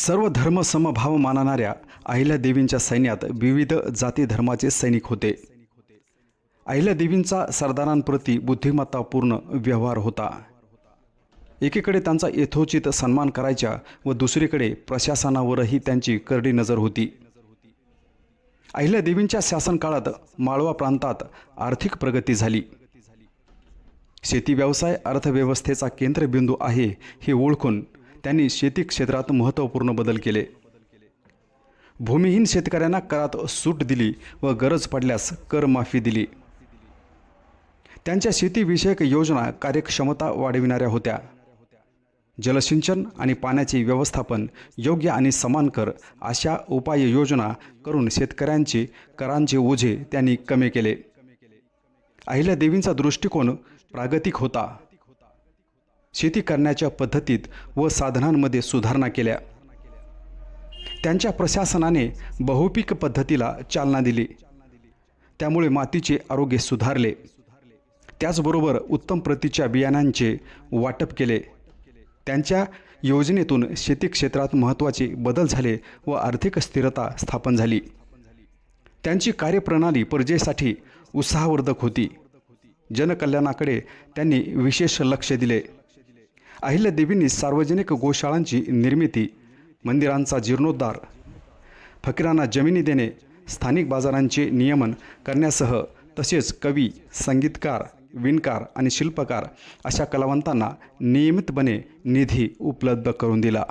सर्व धर्म समभाव मानणाऱ्या अहिल्यादेवींच्या सैन्यात विविध जाती धर्माचे सैनिक होते. अहिल्यादेवींचा सरदारांप्रती बुद्धिमत्तापूर्ण व्यवहार होता. एकीकडे त्यांचा यथोचित सन्मान करायच्या व दुसरीकडे प्रशासनावरही त्यांची करडी नजर होती. अहिल्यादेवींच्या शासनकाळात माळवा प्रांतात आर्थिक प्रगती झाली. शेती व्यवसाय अर्थव्यवस्थेचा केंद्रबिंदू आहे हे ओळखून त्यांनी शेती क्षेत्रात महत्त्वपूर्ण बदल केले. भूमिहीन शेतकऱ्यांना करात सूट दिली व गरज पडल्यास कर माफी दिली. त्यांच्या शेतीविषयक योजना कार्यक्षमता वाढविणाऱ्या होत्या. जलसिंचन आणि पाण्याचे व्यवस्थापन योग्य आणि समान कर अशा उपाययोजना करून शेतकऱ्यांचे करांचे ओझे त्यांनी कमी केले. अहिल्यादेवींचा दृष्टिकोन प्रागतिक होता. शेती करण्याच्या पद्धतीत व साधनांमध्ये सुधारणा केल्या. त्यांच्या प्रशासनाने बहुपीक पद्धतीला चालना दिली. त्यामुळे मातीचे आरोग्य सुधारले. त्याचबरोबर उत्तम प्रतीच्या बियाणांचे वाटप केले. त्यांच्या योजनेतून शेती क्षेत्रात महत्त्वाचे बदल झाले व आर्थिक स्थिरता स्थापन झाली. त्यांची कार्यप्रणाली प्रजेसाठी उत्साहवर्धक होती. जनकल्याणाकडे त्यांनी विशेष लक्ष दिले. अहिल्यादेवींनी सार्वजनिक गोशाळांची निर्मिती मंदिरांचा जीर्णोद्धार फकीरांना जमिनी देणे स्थानिक बाजारांचे नियमन करण्यासह तसेच कवी संगीतकार विणकार आणि शिल्पकार अशा कलावंतांना नियमितपणे निधी उपलब्ध करून दिला.